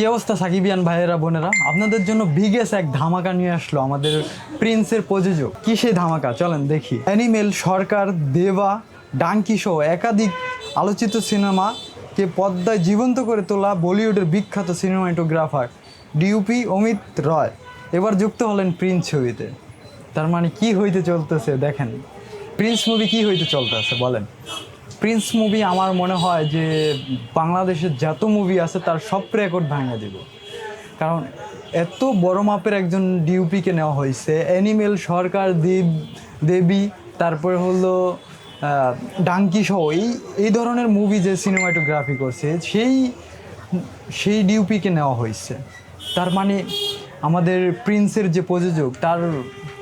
কি অবস্থা সাকিবিয়ান ভাইয়েরা, বোনেরা? আপনাদের জন্য বিগেস্ট এক ধামাকা নিয়ে আসলো আমাদের প্রিন্সের প্রযোজক। কি ধামাকা? চলেন দেখি। অ্যানিমেল সরকার, দেবা, ডাঙ্কি সহ একাধিক আলোচিত সিনেমাকে পদ্মায় জীবন্ত করে তোলা বলিউডের বিখ্যাত সিনেমাটোগ্রাফার ডিউপি অমিত রয়। এবার যুক্ত হলেন প্রিন্স ছবিতে। তার মানে কি হইতে চলতেছে, দেখেন। প্রিন্স মুভি কি হইতে চলতেছে, বলেন। প্রিন্স মুভি আমার মনে হয় যে বাংলাদেশের যত মুভি আছে তার সব রেকর্ড ভাঙা দিব। কারণ এত বড় মাপের একজন ডিউপিকে নেওয়া হয়েছে অ্যানিমেল সরকার, দেব, দেবী, তারপরে হলো ডাঙ্কি সহ এই এই ধরনের মুভি যে সিনেমাটোগ্রাফি করছে, সেই সেই ডিউপিকে নেওয়া হয়েছে। তার মানে আমাদের প্রিন্সের যে প্রযোজক, তার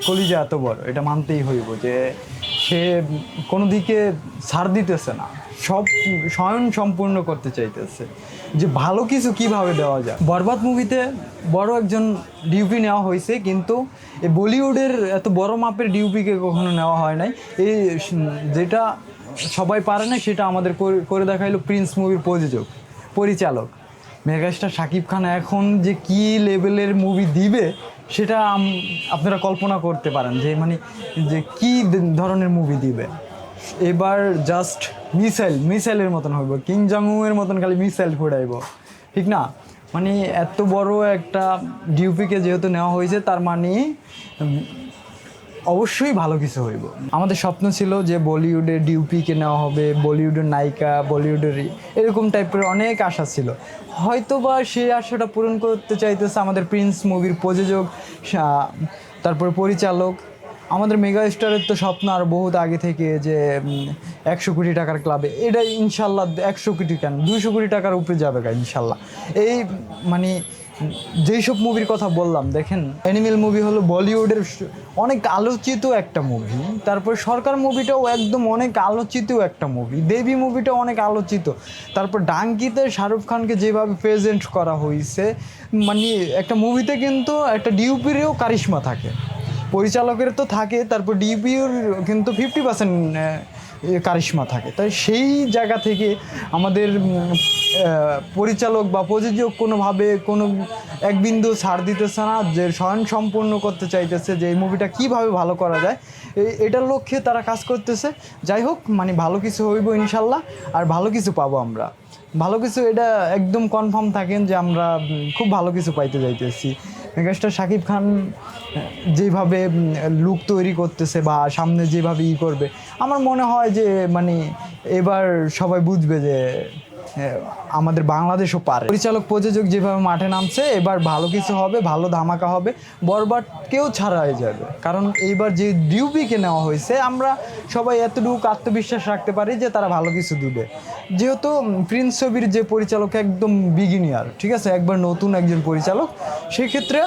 কলিজা এত বড়, এটা মানতেই হইব যে সে কোনো দিকে ছাড় দিতেছে না, সব স্বয়ং সম্পূর্ণ করতে চাইতেছে। যে ভালো কিছু কীভাবে দেওয়া যায়? বরবাদ মুভিতে বড় একজন ডিউপি নেওয়া হয়েছে কিন্তু এই বলিউডের এত বড় মাপের ডিউপিকে কখনো নেওয়া হয় নাই। এই যেটা সবাই পারে না, সেটা আমাদের করে- দেখাইলো প্রিন্স মুভির প্রযোজক, পরিচালক। মেগাস্টার শাকিব খান এখন যে কি লেভেলের মুভি দিবে সেটা আপনারা কল্পনা করতে পারেন যে মানে যে কি ধরনের মুভি দিবে। এবার জাস্ট মিসাইল মিসাইলের মতন হইব কিং জংয়ের মতন খালি মিসাইল ঘুরাইব ঠিক না? মানে এত বড় একটা ডিউপিকে যেহেতু নেওয়া হয়েছে, তার মানে অবশ্যই ভালো কিছু হইব। আমাদের স্বপ্ন ছিল যে বলিউডে ডিউপিকে নেওয়া হবে, বলিউডের নায়িকা, বলিউডের এরকম টাইপের অনেক আশা ছিল। হয়তো বা সেই আশাটা পূরণ করতে চাইতেছে আমাদের প্রিন্স মুভির প্রযোজক তারপরে পরিচালক। আমাদের মেগা স্টারের তো স্বপ্ন আর বহুত আগে থেকে যে একশো কোটি টাকার ক্লাবে। এটা ইনশাল্লাহ একশো কোটি কেন দুইশো কোটি টাকার উপরে যাবে ইনশাল্লাহ। এই মানে যেই সব মুভির কথা বললাম, দেখেন অ্যানিমেল মুভি হলো বলিউডের অনেক আলোচিত একটা মুভি তারপর সরকার মুভিটাও একদম অনেক আলোচিত একটা মুভি দেবী মুভিটা অনেক আলোচিত, তারপর ডাঙ্কিতে শাহরুখ খানকে যেভাবে প্রেজেন্ট করা হয়েছে মানে একটা মুভিতে কিন্তু একটা ডিউপিরও কারিশমা থাকে, পরিচালকের তো থাকে, তারপর ডিপিওর কিন্তু ফিফটি পার্সেন্ট কারিশমা থাকে। তাই সেই জায়গা থেকে আমাদের পরিচালক বা প্রযোজক কোনোভাবে কোনো এক বিন্দু ছাড় দিতেছে না, যে স্বয়ং সম্পূর্ণ করতে চাইতেছে যে এই মুভিটা কীভাবে ভালো করা যায়। এটার লক্ষ্যে তারা কাজ করতেছে। যাই হোক মানে ভালো কিছু হইব ইনশাল্লাহ, আর ভালো কিছু পাবো আমরা। ভালো কিছু এটা একদম কনফার্ম থাকেন যে আমরা খুব ভালো কিছু পাইতে যাইতেছি। মেগাস্টার শাকিব খান যেভাবে লুক তৈরি করতেছে বা সামনে যেভাবে ই করবে, আমার মনে হয় যে মানে এবার সবাই বুঝবে যে আমাদের বাংলাদেশও পারে। পরিচালক প্রযোজক যেভাবে মাঠে নামছে, এবার ভালো কিছু হবে, ভালো ধামাকা হবে বরবাদকেও ছাড়া হয়ে যাবে। কারণ এইবার যে ডিউপিকে নেওয়া হয়েছে, আমরা সবাই এতটুকু আত্মবিশ্বাস রাখতে পারি যে তারা ভালো কিছু দিবে। যেহেতু প্রিন্স ছবির যে পরিচালক একদম বিগিনিয়ার, ঠিক আছে? একবার নতুন একজন পরিচালক। সেক্ষেত্রে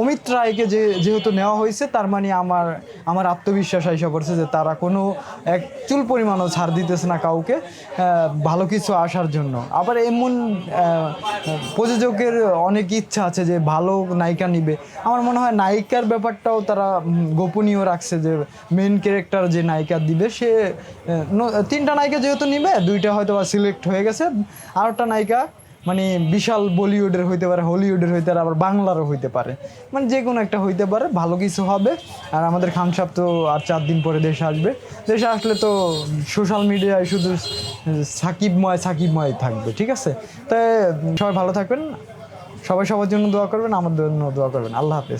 অমিত রায়কে যে, যেহেতু নেওয়া হয়েছে, তার মানে আমার আমার আত্মবিশ্বাস আইসা পড়ছে যে তারা কোনো এক চুল পরিমাণও ছাড় দিতেছে না কাউকে। ভালো কিছু আসার জন্য। আবার এমন প্রযোজকের অনেক ইচ্ছা আছে যে ভালো নায়িকা নিবে। আমার মনে হয় নায়িকার ব্যাপারটাও তারা গোপনীয় রাখছে যে মেন ক্যারেক্টার যে নায়িকা দিবে, সে তিনটা নায়িকা যেহেতু নিবে, দুইটা হয়তো বা সিলেক্ট হয়ে গেছে। আরেকটা নায়িকা মানে বিশাল বলিউডের হইতে পারে হলিউডের হইতে পারে, আবার বাংলারও হইতে পারে। মানে যে কোনো একটা হইতে পারে, ভালো কিছু হবে। আর আমাদের খান সাহেব তো আর চার দিন পরে দেশে আসবে। দেশে আসলে তো সোশ্যাল মিডিয়ায় শুধু সাকিবময় সাকিবময় থাকবে, ঠিক আছে? তাই সবাই ভালো থাকবেন। সবাই সবার জন্য দোয়া করবেন, আমার জন্য দোয়া করবেন। আল্লাহ হাফেজ।